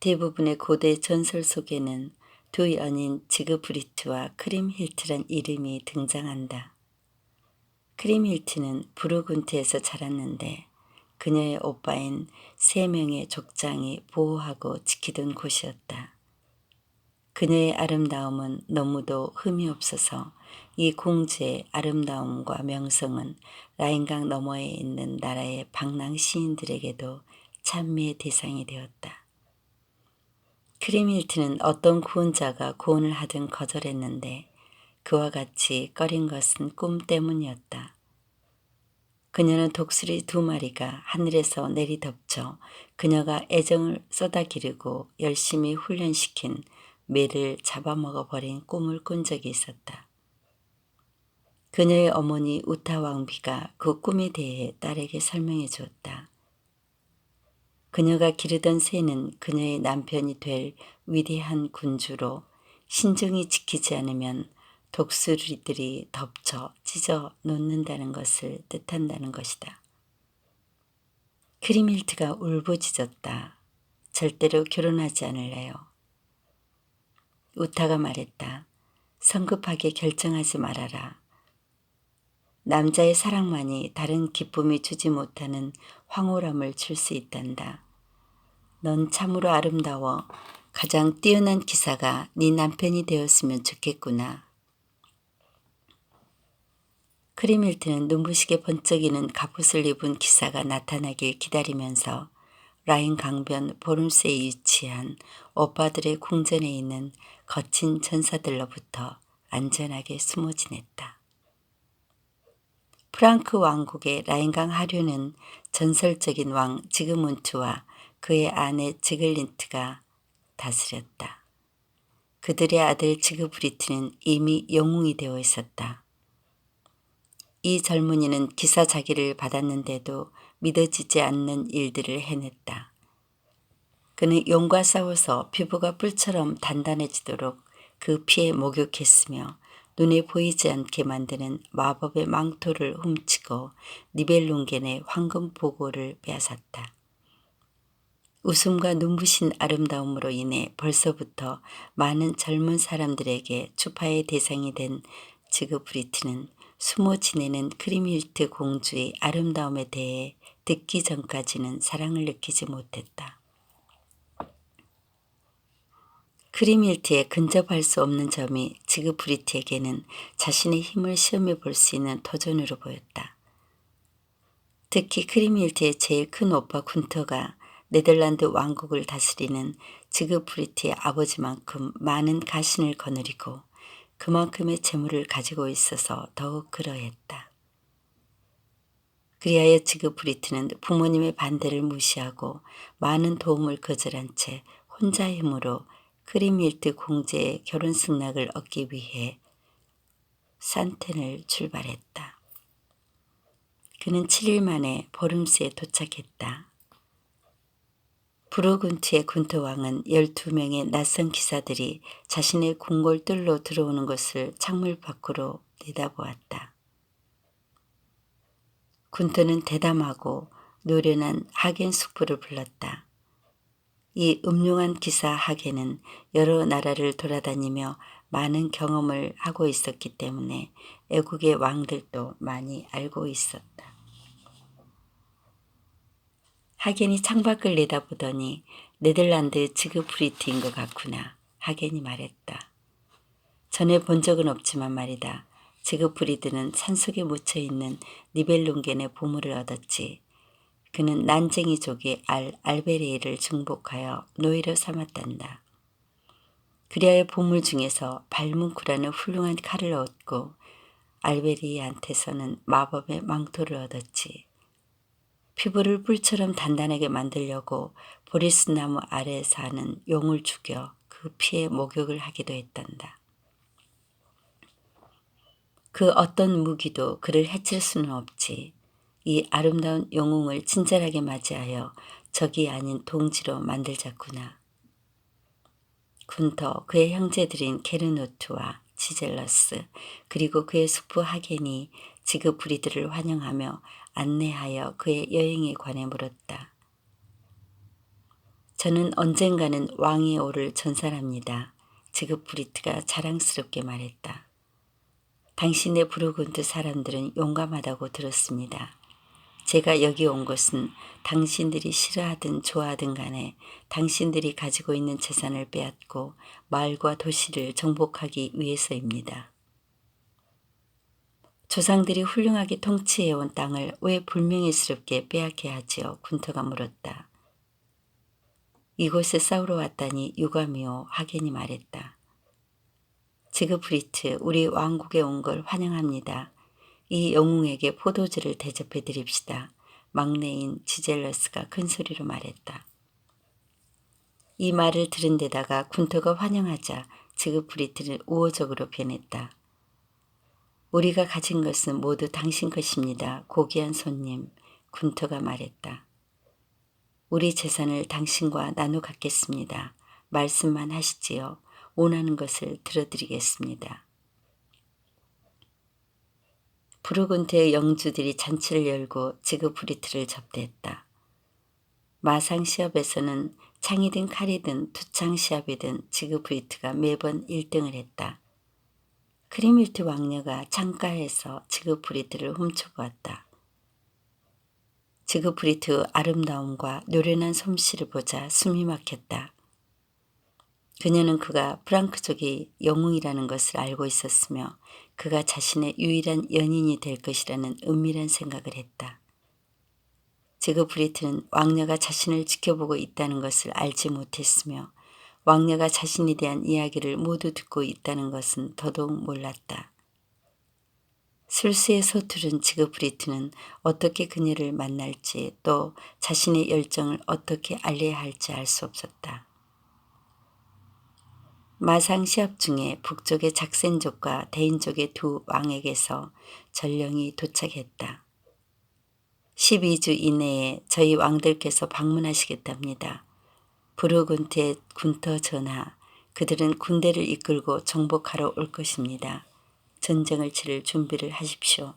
대부분의 고대 전설 속에는 두 연인 지그프리트와 크림 힐트란 이름이 등장한다. 크림 힐트는 부르군트에서 자랐는데 그녀의 오빠인 세 명의 족장이 보호하고 지키던 곳이었다. 그녀의 아름다움은 너무도 흠이 없어서 이 공주의 아름다움과 명성은 라인강 너머에 있는 나라의 방랑 시인들에게도 찬미의 대상이 되었다. 크림힐트는 어떤 구원자가 구원을 하든 거절했는데 그와 같이 꺼린 것은 꿈 때문이었다. 그녀는 독수리 두 마리가 하늘에서 내리덮쳐 그녀가 애정을 쏟아 기르고 열심히 훈련시킨 매를 잡아먹어 버린 꿈을 꾼 적이 있었다. 그녀의 어머니 우타 왕비가 그 꿈에 대해 딸에게 설명해 주었다. 그녀가 기르던 새는 그녀의 남편이 될 위대한 군주로 신중히 지키지 않으면 독수리들이 덮쳐 찢어 놓는다는 것을 뜻한다는 것이다. 크리밀트가 울부짖었다. 절대로 결혼하지 않을래요. 우타가 말했다. 성급하게 결정하지 말아라. 남자의 사랑만이 다른 기쁨이 주지 못하는 황홀함을 줄 수 있단다. 넌 참으로 아름다워. 가장 뛰어난 기사가 네 남편이 되었으면 좋겠구나. 크리밀트는 눈부시게 번쩍이는 갑옷을 입은 기사가 나타나길 기다리면서 라인 강변 보름새에 위치한 오빠들의 궁전에 있는 거친 전사들로부터 안전하게 숨어 지냈다. 프랑크 왕국의 라인강 하류는 전설적인 왕 지그문트와 그의 아내 지글린트가 다스렸다. 그들의 아들 지그브리트는 이미 영웅이 되어 있었다. 이 젊은이는 기사 자기를 받았는데도 믿어지지 않는 일들을 해냈다. 그는 용과 싸워서 피부가 뿔처럼 단단해지도록 그 피에 목욕했으며 눈에 보이지 않게 만드는 마법의 망토를 훔치고 니벨룽겐의 황금 보고를 빼앗았다. 웃음과 눈부신 아름다움으로 인해 벌써부터 많은 젊은 사람들에게 추파의 대상이 된 지그브리트는 숨어 지내는 크림힐트 공주의 아름다움에 대해 듣기 전까지는 사랑을 느끼지 못했다. 크림힐트에 근접할 수 없는 점이 지그프리트에게는 자신의 힘을 시험해 볼 수 있는 도전으로 보였다. 특히 크림힐트의 제일 큰 오빠 군터가 네덜란드 왕국을 다스리는 지그프리트의 아버지만큼 많은 가신을 거느리고 그만큼의 재물을 가지고 있어서 더욱 그러했다. 그리하여 지그프리트는 부모님의 반대를 무시하고 많은 도움을 거절한 채 혼자 힘으로 크리밀트 공제의 결혼 승낙을 얻기 위해 산텐을 출발했다. 그는 7일 만에 보름스에 도착했다. 부르군트의 군트왕은 12명의 낯선 기사들이 자신의 궁궐 뜰로 들어오는 것을 창물 밖으로 내다보았다. 군트는 대담하고 노련한 하겐 숙부를 불렀다. 이 음흉한 기사 하겐은 여러 나라를 돌아다니며 많은 경험을 하고 있었기 때문에 애국의 왕들도 많이 알고 있었다. 하겐이 창밖을 내다보더니 네덜란드 지그 프리트인 것 같구나. 하겐이 말했다. 전에 본 적은 없지만 말이다. 지그프리드는 산속에 묻혀있는 니벨룽겐의 보물을 얻었지. 그는 난쟁이족의 알, 알베레이를 증복하여 노예로 삼았단다. 그리하여 보물 중에서 발문쿠라는 훌륭한 칼을 얻고 알베리한테서는 마법의 망토를 얻었지. 피부를 뿔처럼 단단하게 만들려고 보리스 나무 아래 사는 용을 죽여 그 피에 목욕을 하기도 했단다. 그 어떤 무기도 그를 해칠 수는 없지. 이 아름다운 영웅을 친절하게 맞이하여 적이 아닌 동지로 만들자꾸나. 군터 그의 형제들인 케르노트와 지젤러스 그리고 그의 숙부 하겐이 지그 브리드를 환영하며 안내하여 그의 여행에 관해 물었다. 저는 언젠가는 왕이 오를 전사랍니다. 지그프리트가 자랑스럽게 말했다. 당신의 부르군드 사람들은 용감하다고 들었습니다. 제가 여기 온 것은 당신들이 싫어하든 좋아하든 간에 당신들이 가지고 있는 재산을 빼앗고 마을과 도시를 정복하기 위해서입니다. 조상들이 훌륭하게 통치해온 땅을 왜 불명예스럽게 빼앗게 하지요? 군터가 물었다. 이곳에 싸우러 왔다니 유감이요 하겐이 말했다. 지그프리트 우리 왕국에 온 걸 환영합니다. 이 영웅에게 포도주를 대접해 드립시다. 막내인 지젤러스가 큰 소리로 말했다. 이 말을 들은 데다가 군터가 환영하자 지그프리트는 우호적으로 변했다. 우리가 가진 것은 모두 당신 것입니다. 고귀한 손님, 군터가 말했다. 우리 재산을 당신과 나눠 갖겠습니다. 말씀만 하시지요. 원하는 것을 들어드리겠습니다. 부르군트의 영주들이 잔치를 열고 지그프리트를 접대했다. 마상 시합에서는 창이든 칼이든 투창 시합이든 지그프리트가 매번 1등을 했다. 크리밀트 왕녀가 창가에서 지그프리트를 훔쳐보았다. 지그프리트 아름다움과 노련한 솜씨를 보자 숨이 막혔다. 그녀는 그가 프랑크족의 영웅이라는 것을 알고 있었으며 그가 자신의 유일한 연인이 될 것이라는 은밀한 생각을 했다. 지그프리트는 왕녀가 자신을 지켜보고 있다는 것을 알지 못했으며 왕녀가 자신에 대한 이야기를 모두 듣고 있다는 것은 더더욱 몰랐다. 술수에 서투른 지그프리트는 어떻게 그녀를 만날지 또 자신의 열정을 어떻게 알려야 할지 알 수 없었다. 마상 시합 중에 북쪽의 작센족과 대인족의 두 왕에게서 전령이 도착했다. 12주 이내에 저희 왕들께서 방문하시겠답니다. 부르군트의 군터 전하, 그들은 군대를 이끌고 정복하러 올 것입니다. 전쟁을 치를 준비를 하십시오.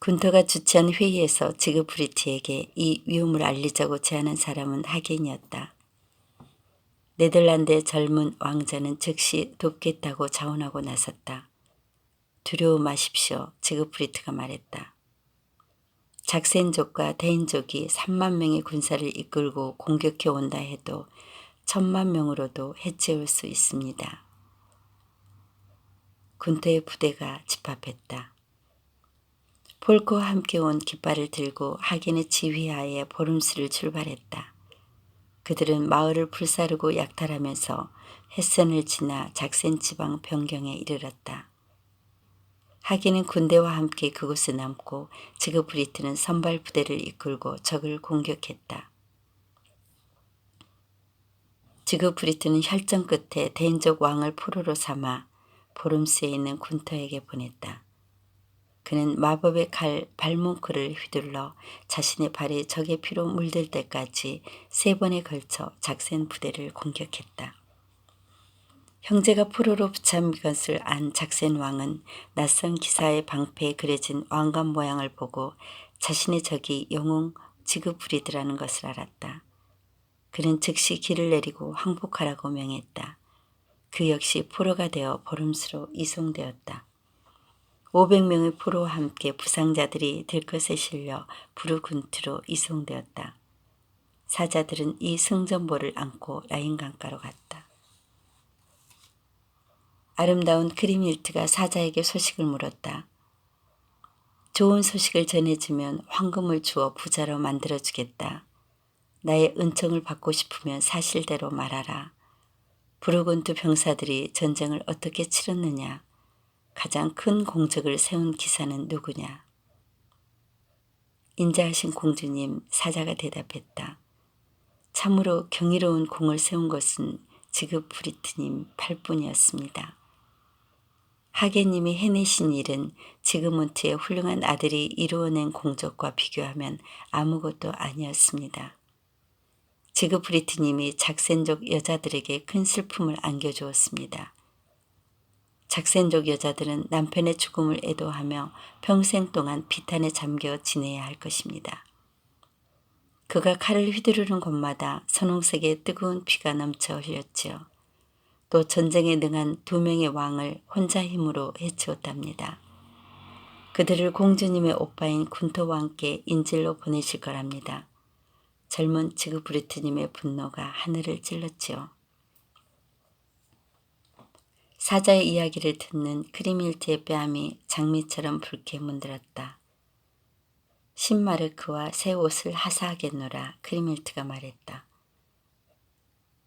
군터가 주최한 회의에서 지그프리트에게 이 위험을 알리자고 제안한 사람은 하겐이었다. 네덜란드의 젊은 왕자는 즉시 돕겠다고 자원하고 나섰다. 두려워 마십시오. 지그프리트가 말했다. 작센족과 대인족이 3만 명의 군사를 이끌고 공격해 온다 해도 천만 명으로도 해체할 수 있습니다. 군터의 부대가 집합했다. 폴크와 함께 온 깃발을 들고 하겐의 지휘하에 보름스를 출발했다. 그들은 마을을 불사르고 약탈하면서 햇선을 지나 작센 지방 변경에 이르렀다. 하기는 군대와 함께 그곳에 남고 지그브리트는 선발 부대를 이끌고 적을 공격했다. 지그브리트는 혈전 끝에 대인적 왕을 포로로 삼아 보름스에 있는 군터에게 보냈다. 그는 마법의 칼 발뭉크를 휘둘러 자신의 발이 적의 피로 물들 때까지 세 번에 걸쳐 작센 부대를 공격했다. 형제가 포로로 붙잡힌 것을 안 작센 왕은 낯선 기사의 방패에 그려진 왕관 모양을 보고 자신의 적이 영웅 지그프리드라는 것을 알았다. 그는 즉시 길을 내리고 항복하라고 명했다. 그 역시 포로가 되어 보름수로 이송되었다. 500명의 포로와 함께 부상자들이 들것에 실려 부르군트로 이송되었다. 사자들은 이 승전보를 안고 라인 강가로 갔다. 아름다운 크리밀트가 사자에게 소식을 물었다. 좋은 소식을 전해주면 황금을 주어 부자로 만들어주겠다. 나의 은총을 받고 싶으면 사실대로 말하라. 부르군트 병사들이 전쟁을 어떻게 치렀느냐. 가장 큰 공적을 세운 기사는 누구냐? 인자하신 공주님 사자가 대답했다. 참으로 경이로운 공을 세운 것은 지그프리트님 팔뿐이었습니다. 하계님이 해내신 일은 지그문트의 훌륭한 아들이 이루어낸 공적과 비교하면 아무것도 아니었습니다. 지그프리트님이 작센족 여자들에게 큰 슬픔을 안겨주었습니다. 작센족 여자들은 남편의 죽음을 애도하며 평생 동안 비탄에 잠겨 지내야 할 것입니다. 그가 칼을 휘두르는 곳마다 선홍색의 뜨거운 피가 넘쳐 흘렸지요. 또 전쟁에 능한 두 명의 왕을 혼자 힘으로 해치웠답니다. 그들을 공주님의 오빠인 군토 왕께 인질로 보내실 거랍니다. 젊은 지그브리트님의 분노가 하늘을 찔렀지요. 사자의 이야기를 듣는 크리밀트의 뺨이 장미처럼 붉게 문드렀다. 신마르크와 새 옷을 하사하겠노라 크리밀트가 말했다.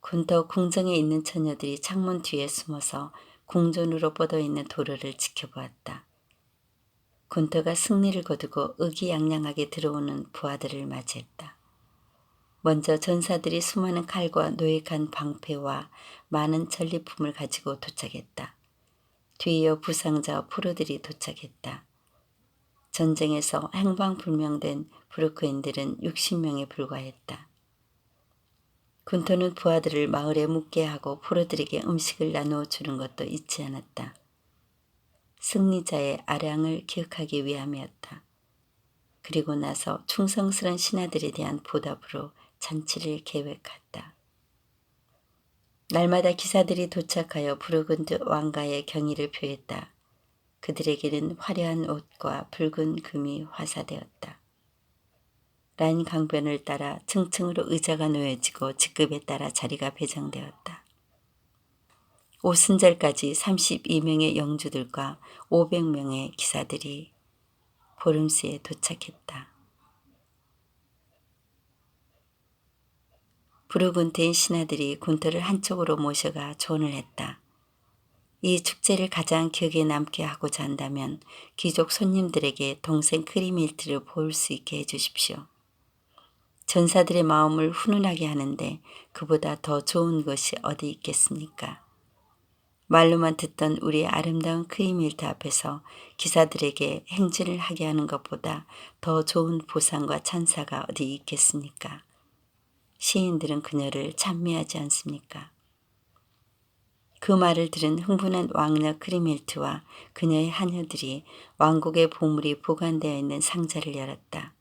군터 궁정에 있는 처녀들이 창문 뒤에 숨어서 궁전으로 뻗어있는 도로를 지켜보았다. 군터가 승리를 거두고 의기양양하게 들어오는 부하들을 맞이했다. 먼저 전사들이 수많은 칼과 노획한 방패와 많은 전리품을 가지고 도착했다. 뒤이어 부상자와 프로들이 도착했다. 전쟁에서 행방불명된 브루크인들은 60명에 불과했다. 군토는 부하들을 마을에 묵게 하고 프로들에게 음식을 나누어 주는 것도 잊지 않았다. 승리자의 아량을 기억하기 위함이었다. 그리고 나서 충성스런 신하들에 대한 보답으로 잔치를 계획했다. 날마다 기사들이 도착하여 부르근드 왕가의 경의를 표했다. 그들에게는 화려한 옷과 붉은 금이 화사되었다. 라인 강변을 따라 층층으로 의자가 놓여지고 직급에 따라 자리가 배정되었다. 오순절까지 32명의 영주들과 500명의 기사들이 보름스에 도착했다. 부르군테인 신하들이 군터를 한쪽으로 모셔가 조언을 했다. 이 축제를 가장 기억에 남게 하고자 한다면 귀족 손님들에게 동생 크리밀트를 볼수 있게 해주십시오. 전사들의 마음을 훈훈하게 하는데 그보다 더 좋은 것이 어디 있겠습니까? 말로만 듣던 우리의 아름다운 크리밀트 앞에서 기사들에게 행진을 하게 하는 것보다 더 좋은 보상과 찬사가 어디 있겠습니까? 시인들은 그녀를 찬미하지 않습니까? 그 말을 들은 흥분한 왕녀 크리밀트와 그녀의 하녀들이 왕국의 보물이 보관되어 있는 상자를 열었다.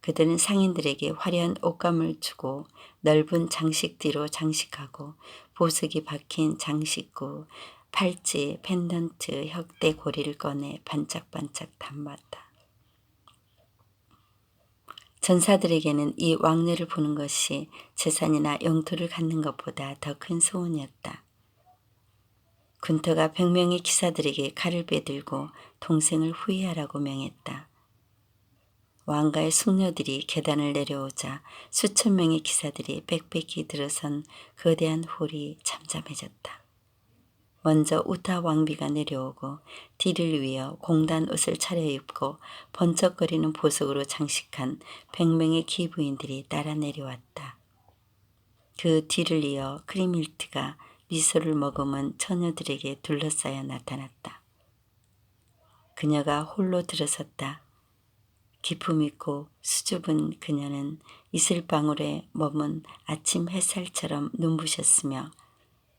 그들은 상인들에게 화려한 옷감을 주고 넓은 장식뒤로 장식하고 보석이 박힌 장식구, 팔찌, 펜던트, 혁대 고리를 꺼내 반짝반짝 담았다. 전사들에게는 이 왕녀를 보는 것이 재산이나 영토를 갖는 것보다 더 큰 소원이었다. 군터가 백명의 기사들에게 칼을 빼들고 동생을 후회하라고 명했다. 왕가의 숙녀들이 계단을 내려오자 수천 명의 기사들이 빽빽히 들어선 거대한 홀이 잠잠해졌다. 먼저 우타 왕비가 내려오고 뒤를 위어 공단 옷을 차려입고 번쩍거리는 보석으로 장식한 백명의 기부인들이 따라 내려왔다. 그 뒤를 이어 크리밀트가 미소를 머금은 처녀들에게 둘러싸여 나타났다. 그녀가 홀로 들어섰다. 기품 있고 수줍은 그녀는 이슬방울에 머문 아침 햇살처럼 눈부셨으며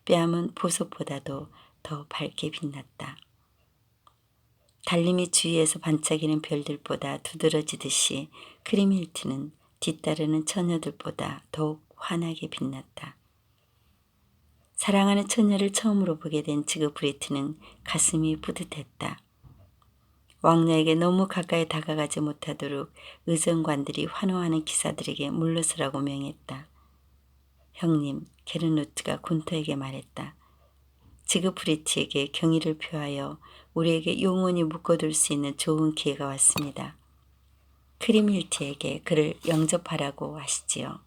뺨은 보석보다도 더 밝게 빛났다. 달림이 주위에서 반짝이는 별들보다 두드러지듯이 크리밀트는 뒤따르는 처녀들보다 더욱 환하게 빛났다. 사랑하는 처녀를 처음으로 보게 된 지그 브리트는 가슴이 뿌듯했다. 왕녀에게 너무 가까이 다가가지 못하도록 의정관들이 환호하는 기사들에게 물러서라고 명했다. 형님, 게르누트가 군터에게 말했다. 지그프리트에게 경의를 표하여 우리에게 영원히 묶어둘 수 있는 좋은 기회가 왔습니다. 크리밀트에게 그를 영접하라고 하시지요.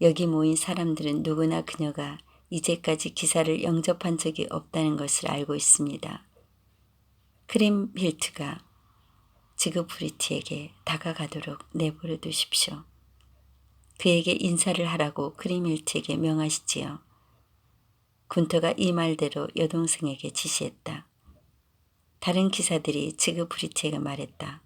여기 모인 사람들은 누구나 그녀가 이제까지 기사를 영접한 적이 없다는 것을 알고 있습니다. 크림힐트가 지그프리트에게 다가가도록 내버려 두십시오. 그에게 인사를 하라고 크림힐트에게 명하시지요. 군터가 이 말대로 여동생에게 지시했다. 다른 기사들이 지그프리트에게 말했다.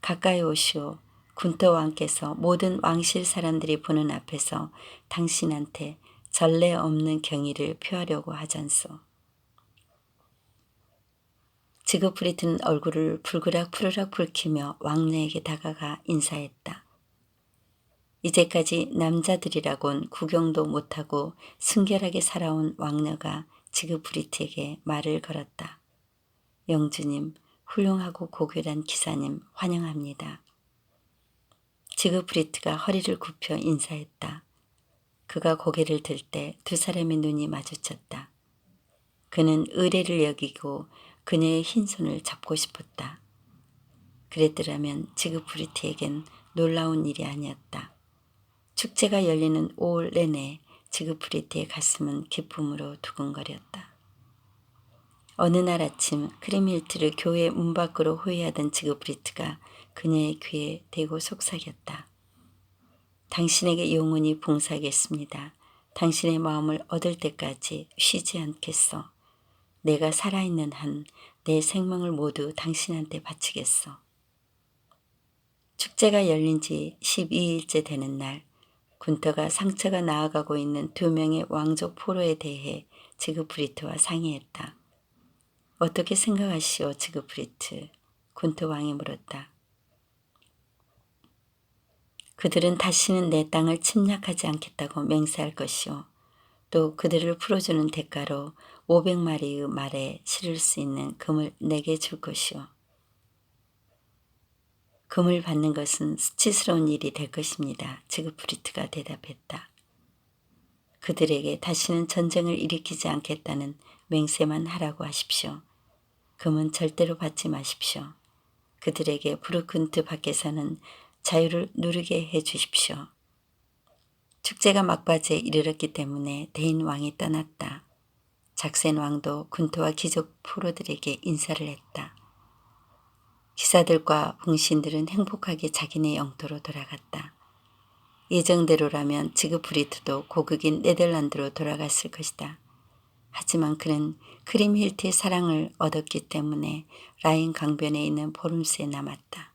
가까이 오시오. 군터 왕께서 모든 왕실 사람들이 보는 앞에서 당신한테 전례 없는 경의를 표하려고 하잖소. 지그프리트는 얼굴을 불그락 푸르락 붉히며 왕녀에게 다가가 인사했다. 이제까지 남자들이라곤 구경도 못하고 순결하게 살아온 왕녀가 지그프리트에게 말을 걸었다. 영주님, 훌륭하고 고결한 기사님 환영합니다. 지그프리트가 허리를 굽혀 인사했다. 그가 고개를 들 때 두 사람의 눈이 마주쳤다. 그는 의뢰를 여기고 그녀의 흰 손을 잡고 싶었다. 그랬더라면 지그프리트에겐 놀라운 일이 아니었다. 축제가 열리는 5월 내내 지그프리트의 가슴은 기쁨으로 두근거렸다. 어느 날 아침 크림힐트를 교회 문 밖으로 호위하던 지그프리트가 그녀의 귀에 대고 속삭였다. 당신에게 영원히 봉사하겠습니다. 당신의 마음을 얻을 때까지 쉬지 않겠어. 내가 살아있는 한 내 생명을 모두 당신한테 바치겠어. 축제가 열린 지 12일째 되는 날, 군터가 상처가 나아가고 있는 두 명의 왕족 포로에 대해 지그프리트와 상의했다. 어떻게 생각하시오, 지그프리트? 군터 왕이 물었다. 그들은 다시는 내 땅을 침략하지 않겠다고 맹세할 것이오. 또 그들을 풀어주는 대가로 500마리의 말에 실을 수 있는 금을 내게 줄 것이오. 금을 받는 것은 수치스러운 일이 될 것입니다. 지그프리트가 대답했다. 그들에게 다시는 전쟁을 일으키지 않겠다는 맹세만 하라고 하십시오. 금은 절대로 받지 마십시오. 그들에게 부르큰트 밖에서는 자유를 누리게 해 주십시오. 축제가 막바지에 이르렀기 때문에 대인 왕이 떠났다. 작센 왕도 군토와 귀족 포로들에게 인사를 했다. 기사들과 봉신들은 행복하게 자기네 영토로 돌아갔다. 예정대로라면 지그프리트도 고국인 네덜란드로 돌아갔을 것이다. 하지만 그는 크림 힐트의 사랑을 얻었기 때문에 라인 강변에 있는 보름스에 남았다.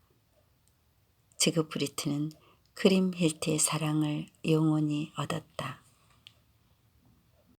지그프리트는 크림 힐트의 사랑을 영원히 얻었다.